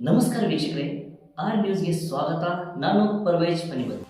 ನಮಸ್ಕಾರ ವೀಕ್ಷಕರೇ ಆರ್ ನ್ಯೂಸ್ಗೆ ಸ್ವಾಗತ. ನಾನು ಪರ್ವೇಜ್ ಪನಿಬಲ್.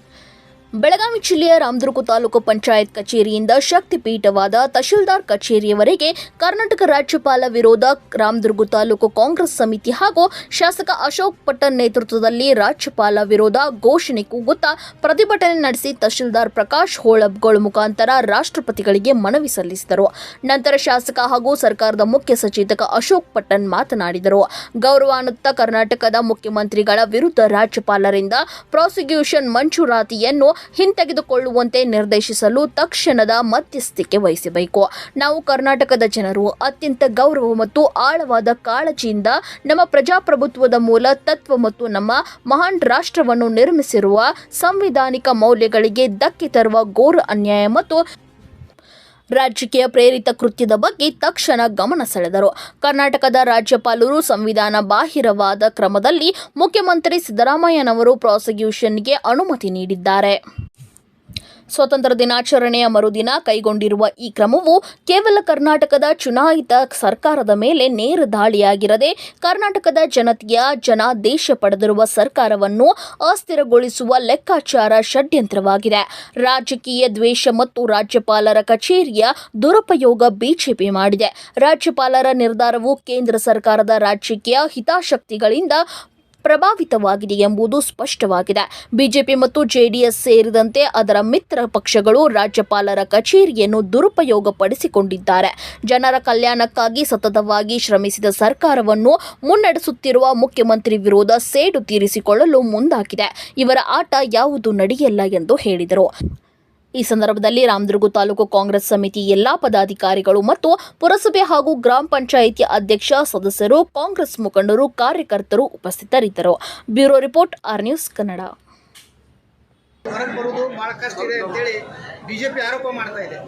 ಬೆಳಗಾವಿ ಜಿಲ್ಲೆಯ ರಾಮದುರ್ಗ ತಾಲೂಕು ಪಂಚಾಯತ್ ಕಚೇರಿಯಿಂದ ಶಕ್ತಿಪೀಠವಾದ ತಹಶೀಲ್ದಾರ್ ಕಚೇರಿಯವರೆಗೆ ಕರ್ನಾಟಕ ರಾಜ್ಯಪಾಲ ವಿರೋಧ, ರಾಮದುರ್ಗ ತಾಲೂಕು ಕಾಂಗ್ರೆಸ್ ಸಮಿತಿ ಹಾಗೂ ಶಾಸಕ ಅಶೋಕ್ ಪಟ್ಟಣ್ ನೇತೃತ್ವದಲ್ಲಿ ರಾಜ್ಯಪಾಲ ವಿರೋಧ ಘೋಷಣೆ ಕೂಗುತ್ತಾ ಪ್ರತಿಭಟನೆ ನಡೆಸಿ ತಹಶೀಲ್ದಾರ್ ಪ್ರಕಾಶ್ ಹೋಳಬ್ಗೋಳ್ ಮುಖಾಂತರ ರಾಷ್ಟ್ರಪತಿಗಳಿಗೆ ಮನವಿ ಸಲ್ಲಿಸಿದರು. ನಂತರ ಶಾಸಕ ಹಾಗೂ ಸರ್ಕಾರದ ಮುಖ್ಯ ಸಚೇತಕ ಅಶೋಕ್ ಪಟ್ಟಣ್ ಮಾತನಾಡಿದರು. ಗೌರವಾನ್ವಿತ ಕರ್ನಾಟಕದ ಮುಖ್ಯಮಂತ್ರಿಗಳ ವಿರುದ್ಧ ರಾಜ್ಯಪಾಲರಿಂದ ಪ್ರಾಸಿಕ್ಯೂಷನ್ ಮಂಜೂರಾತಿಯನ್ನು ಹಿಂತೆಗೆದುಕೊಳ್ಳುವಂತೆ ನಿರ್ದೇಶಿಸಲು ತಕ್ಷಣದ ಮಧ್ಯಸ್ಥಿಕೆ ವಹಿಸಬೇಕು. ನಾವು ಕರ್ನಾಟಕದ ಜನರು, ಅತ್ಯಂತ ಗೌರವ ಮತ್ತು ಆಳವಾದ ಕಾಳಜಿಯಿಂದ ನಮ್ಮ ಪ್ರಜಾಪ್ರಭುತ್ವದ ಮೂಲ ತತ್ವ ಮತ್ತು ನಮ್ಮ ಮಹಾನ್ ರಾಷ್ಟ್ರವನ್ನು ನಿರ್ಮಿಸಿರುವ ಸಂವಿಧಾನಿಕ ಮೌಲ್ಯಗಳಿಗೆ ಧಕ್ಕೆ ತರುವ ಘೋರ ಅನ್ಯಾಯ ಮತ್ತು ರಾಜಕೀಯ ಪ್ರೇರಿತ ಕೃತ್ಯದ ಬಗ್ಗೆ ತಕ್ಷಣ ಗಮನ ಸೆಳೆದರು. ಕರ್ನಾಟಕದ ರಾಜ್ಯಪಾಲರು ಸಂವಿಧಾನ ಬಾಹಿರವಾದ ಕ್ರಮದಲ್ಲಿ ಮುಖ್ಯಮಂತ್ರಿ ಸಿದ್ದರಾಮಯ್ಯನವರು ಪ್ರಾಸಿಕ್ಯೂಷನ್ಗೆ ಅನುಮತಿ ನೀಡಿದ್ದಾರೆ. ಸ್ವಾತಂತ್ರ್ಯ ದಿನಾಚರಣೆಯ ಮರುದಿನ ಕೈಗೊಂಡಿರುವ ಈ ಕ್ರಮವು ಕೇವಲ ಕರ್ನಾಟಕದ ಚುನಾಯಿತ ಸರ್ಕಾರದ ಮೇಲೆ ನೇರ ದಾಳಿಯಾಗಿರದೆ ಕರ್ನಾಟಕದ ಜನತೆಯ ಜನಾದೇಶ ಪಡೆದಿರುವ ಸರ್ಕಾರವನ್ನು ಅಸ್ಥಿರಗೊಳಿಸುವ ಲೆಕ್ಕಾಚಾರ ಷಡ್ಯಂತ್ರವಾಗಿದೆ. ರಾಜಕೀಯ ದ್ವೇಷ ಮತ್ತು ರಾಜ್ಯಪಾಲರ ಕಚೇರಿಯ ದುರುಪಯೋಗ ಬಿಜೆಪಿ ಮಾಡಿದೆ. ರಾಜ್ಯಪಾಲರ ನಿರ್ಧಾರವು ಕೇಂದ್ರ ಸರ್ಕಾರದ ರಾಜಕೀಯ ಹಿತಾಸಕ್ತಿಗಳಿಂದ ಪ್ರಭಾವಿತವಾಗಿದೆ ಎಂಬುದು ಸ್ಪಷ್ಟವಾಗಿದೆ. ಬಿಜೆಪಿ ಮತ್ತು ಜೆಡಿಎಸ್ ಸೇರಿದಂತೆ ಅದರ ಮಿತ್ರ ಪಕ್ಷಗಳು ರಾಜ್ಯಪಾಲರ ಕಚೇರಿಯನ್ನು ದುರುಪಯೋಗಪಡಿಸಿಕೊಂಡಿದ್ದಾರೆ. ಜನರ ಕಲ್ಯಾಣಕ್ಕಾಗಿ ಸತತವಾಗಿ ಶ್ರಮಿಸಿದ ಸರ್ಕಾರವನ್ನು ಮುನ್ನಡೆಸುತ್ತಿರುವ ಮುಖ್ಯಮಂತ್ರಿ ವಿರೋಧ ಸೇಡು ತೀರಿಸಿಕೊಳ್ಳಲು ಮುಂದಾಗಿದೆ. ಇವರ ಆಟ ಯಾವುದು ನಡೆಯಲ್ಲ ಎಂದು ಹೇಳಿದರು. ಈ ಸಂದರ್ಭದಲ್ಲಿ ರಾಮದುರ್ಗ ತಾಲೂಕು ಕಾಂಗ್ರೆಸ್ ಸಮಿತಿ ಎಲ್ಲಾ ಪದಾಧಿಕಾರಿಗಳು ಮತ್ತು ಪುರಸಭೆ ಹಾಗೂ ಗ್ರಾಮ ಪಂಚಾಯಿತಿ ಅಧ್ಯಕ್ಷ ಸದಸ್ಯರು ಕಾಂಗ್ರೆಸ್ ಮುಖಂಡರು ಕಾರ್ಯಕರ್ತರು ಉಪಸ್ಥಿತರಿದ್ದರು. Bureau report R news Kannada. ಹೊರಗೆ ಬರುವುದು ಭಾಳ ಕಷ್ಟ ಇದೆ ಅಂತೇಳಿ ಬಿ ಜೆ ಪಿ ಆರೋಪ ಮಾಡ್ತಾ ಇದೆ.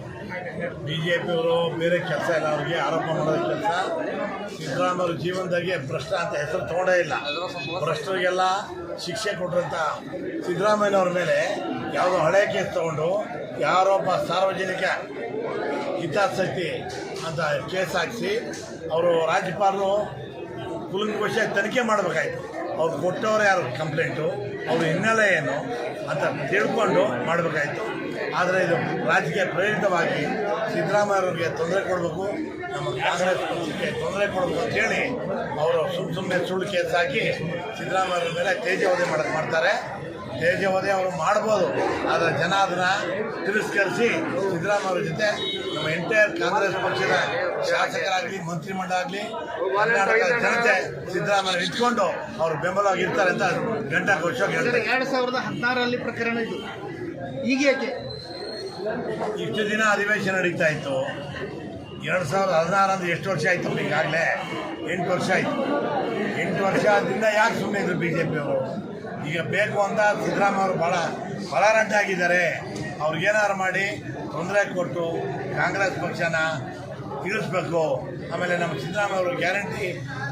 ಬಿ ಜೆ ಪಿಯವರು ಬೇರೆ ಕೆಲಸ ಇಲ್ಲ ಅವ್ರಿಗೆ ಆರೋಪ ಮಾಡೋದು ಕೆಲಸ. ಸಿದ್ದರಾಮಯ್ಯವ್ರ ಜೀವನದಾಗೆ ಭ್ರಷ್ಟ ಅಂತ ಹೆಸರು ತೊಗೊಂಡೇ ಇಲ್ಲ. ಭ್ರಷ್ಟರಿಗೆಲ್ಲ ಶಿಕ್ಷೆ ಕೊಟ್ಟರಂತ ಸಿದ್ದರಾಮಯ್ಯನವ್ರ ಮೇಲೆ ಯಾವುದೋ ಹಳೆ ಕೇಸ್ ತಗೊಂಡು ಯಾರೊಬ್ಬ ಸಾರ್ವಜನಿಕ ಹಿತಾಸಕ್ತಿ ಅಂತ ಕೇಸ್ ಹಾಕಿಸಿ ಅವರು ರಾಜ್ಯಪಾಲರು ಕುಲಂಕುಷ ತನಿಖೆ ಮಾಡಬೇಕಾಯ್ತು. ಅವ್ರು ಕೊಟ್ಟವ್ರು ಯಾರು? ಕಂಪ್ಲೇಂಟು. ಅವ್ರ ಹಿನ್ನೆಲೆ ಏನು ಅಂತ ತಿಳ್ಕೊಂಡು ಮಾಡಬೇಕಾಯ್ತು. ಆದರೆ ಇದು ರಾಜಕೀಯ ಪ್ರೇರಿತವಾಗಿ ಸಿದ್ದರಾಮಯ್ಯವ್ರಿಗೆ ತೊಂದರೆ ಕೊಡಬೇಕು, ನಮ್ಮ ಕಾಂಗ್ರೆಸ್ ಪಕ್ಷಕ್ಕೆ ತೊಂದರೆ ಕೊಡಬೇಕು ಅಂತೇಳಿ ಅವರು ಸುಮ್ಮ ಸುಮ್ಮನೆ ಸುಳ್ಳು ಕೇಸ್ ಹಾಕಿ ಸಿದ್ದರಾಮಯ್ಯವ್ರ ಮೇಲೆ ತೇಜವಧಿ ಮಾಡೋಕ್ಕೆ ಮಾಡ್ತಾರೆ. ತೇಜವಧೆ ಅವರು ಮಾಡ್ಬೋದು. ಆದರೆ ಜನ ಅದನ್ನು ತಿರಸ್ಕರಿಸಿ ಸಿದ್ದರಾಮಯ್ಯವ್ರ ಜೊತೆ ನಮ್ಮ ಎಂಟೈರ್ ಕಾಂಗ್ರೆಸ್ ಪಕ್ಷದ ಶಾಸಕರಾಗಲಿ ಮಂತ್ರಿಮಂಡಲ ಆಗಲಿ ಕರ್ನಾಟಕ ಜನತೆ ಸಿದ್ದರಾಮಯ್ಯ ಇಟ್ಕೊಂಡು ಅವರು ಬೆಂಬಲವಾಗಿರ್ತಾರೆ ಅಂತ ಗಂಟೆ ಘೋಷ ಹೇಳ್ತಾರೆ. ಎರಡು ಸಾವಿರದ ಹದಿನಾರರಲ್ಲಿ ಪ್ರಕರಣ ಇದು. ಈಗ ಯಾಕೆ? ಇಷ್ಟು ದಿನ ಅಧಿವೇಶನ ನಡೀತಾ ಇತ್ತು. ಎರಡು ಸಾವಿರದ ಹದಿನಾರು ಅಂದ್ರೆ ಎಷ್ಟು ವರ್ಷ ಆಯಿತು ಈಗಾಗಲೇ ಎಂಟು ವರ್ಷ ಆಯಿತು. ಎಂಟು ವರ್ಷದಿಂದ ಯಾಕೆ ಸುಮ್ಮನೆ ಇದ್ರು ಬಿ ಜೆ ಪಿಯವರು ಈಗ ಬೇಕು ಅಂತ ಸಿದ್ದರಾಮಯ್ಯ ಅವರು ಭಾಳ ಬಲಾರಂಟಾಗಿದ್ದಾರೆ ಅವ್ರಿಗೇನಾದ್ರು ಮಾಡಿ ತೊಂದರೆ ಕೊಟ್ಟು ಕಾಂಗ್ರೆಸ್ ಪಕ್ಷನ ಇಳಿಸ್ಬೇಕು. ಆಮೇಲೆ ನಮ್ಮ ಸಿದ್ದರಾಮಯ್ಯ ಅವರು ಗ್ಯಾರಂಟಿ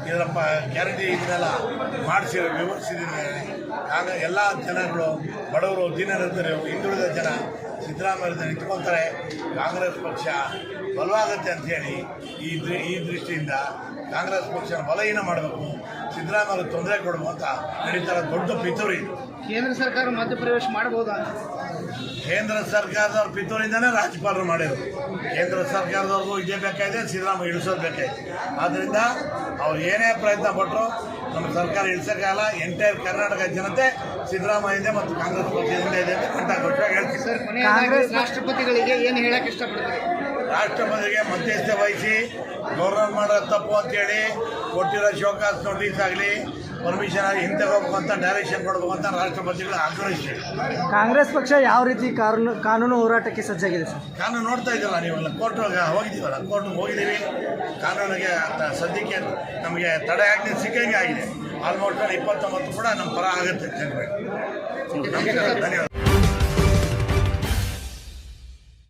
ಇದರ ಗ್ಯಾರಂಟಿ ಇದನ್ನೆಲ್ಲ ಮಾಡಿಸಿ ವಿವರಿಸಿದ್ದೀನಿ ಆಗ ಎಲ್ಲ ಜನಗಳು, ಬಡವರು ದೀನರತರು ಹಿಂದುಳಿದ ಜನ ಸಿದ್ದರಾಮಯ್ಯ ನಿಂತ್ಕೊತಾರೆ. ಕಾಂಗ್ರೆಸ್ ಪಕ್ಷ ಬಲವಾಗುತ್ತೆ ಅಂಥೇಳಿ ಈ ಈ ದೃಷ್ಟಿಯಿಂದ ಕಾಂಗ್ರೆಸ್ ಪಕ್ಷನ ಬಲಹೀನ ಮಾಡಬೇಕು. ಸಿದ್ದರಾಮಯ್ಯ ತೊಂದರೆ ಕೊಡುವ ಅಂತ ನಡೀತಾರ ದೊಡ್ಡ ಪಿತೂರಿ ಇದು. ಕೇಂದ್ರ ಸರ್ಕಾರ ಮಧ್ಯಪ್ರವೇಶ ಮಾಡಬಹುದಾ? ಕೇಂದ್ರ ಸರ್ಕಾರದವ್ರ ಪಿತೂರಿಂದನೇ ರಾಜ್ಯಪಾಲರು ಮಾಡಿದ್ರು ಕೇಂದ್ರ ಸರ್ಕಾರದವ್ರಿಗೂ ಇದೇ ಬೇಕಾಗಿದೆ ಸಿದ್ದರಾಮಯ್ಯ ಇಳಿಸೋದು ಬೇಕಾಗಿದೆ. ಆದ್ದರಿಂದ ಅವ್ರು ಏನೇ ಪ್ರಯತ್ನ ಪಟ್ಟರು ನಮ್ಮ ಸರ್ಕಾರ ಇಳಿಸೋಕ್ಕಾಗಲ್ಲ. ಎಂಟೈರ್ ಕರ್ನಾಟಕ ಜನತೆ ಸಿದ್ದರಾಮಯ್ಯ ಮತ್ತು ಕಾಂಗ್ರೆಸ್ ಪಕ್ಷದಿಂದ ಇದೆ ಅಂತ ಸರ್ ಕೊನೆಯದಾಗಿ ರಾಷ್ಟ್ರಪತಿಗಳಿಗೆ ಏನು ಹೇಳಕ್ಕೆ ಇಷ್ಟಪಡ್ತಾರೆ? ರಾಷ್ಟ್ರಪತಿಗೆ ಮಧ್ಯಸ್ಥೆ ವಹಿಸಿ ಗೌರ್ನರ್ ಮಾಡೋದು ತಪ್ಪು ಅಂತೇಳಿ ಕೊಟ್ಟಿರೋ ಶೋಕಾಸ್ ನೋಟೀಸ್ ಆಗಲಿ ಪರ್ಮಿಷನ್ ಆಗಿ ಹಿಂತೆಗೋಗ್ಬೇಕು ಅಂತ ಡೈರೆಕ್ಷನ್ ಕೊಡ್ಬೇಕು ಅಂತ ರಾಷ್ಟ್ರಪತಿಗಳು ಆಗ್ರಹಿಸ್ತೀವಿ ಕಾಂಗ್ರೆಸ್ ಪಕ್ಷ ಯಾವ ರೀತಿ ಕಾನೂನು ಕಾನೂನು ಹೋರಾಟಕ್ಕೆ ಸಜ್ಜಾಗಿದೆ ಸರ್? ಕಾನೂನು ನೋಡ್ತಾ ಇದ್ದಲ್ಲ ನೀವೆಲ್ಲ ಕೋರ್ಟ್ ಹೋಗಿದ್ದೀವಲ್ಲ ಕೋರ್ಟ್ ಹೋಗಿದ್ದೀವಿ. ಕಾನೂನಿಗೆ ಸದ್ಯಕ್ಕೆ ನಮಗೆ ತಡೆ ಆಗದೆ ಸಿಕ್ಕಂಗೆ ಆಗಿದೆ. ಆಲ್ಮೋಸ್ಟ್ ಇಪ್ಪತ್ತೊಂಬತ್ತು ಕೂಡ ನಮ್ಮ ಪರ ಆಗುತ್ತೆ ಧನ್ಯವಾದ.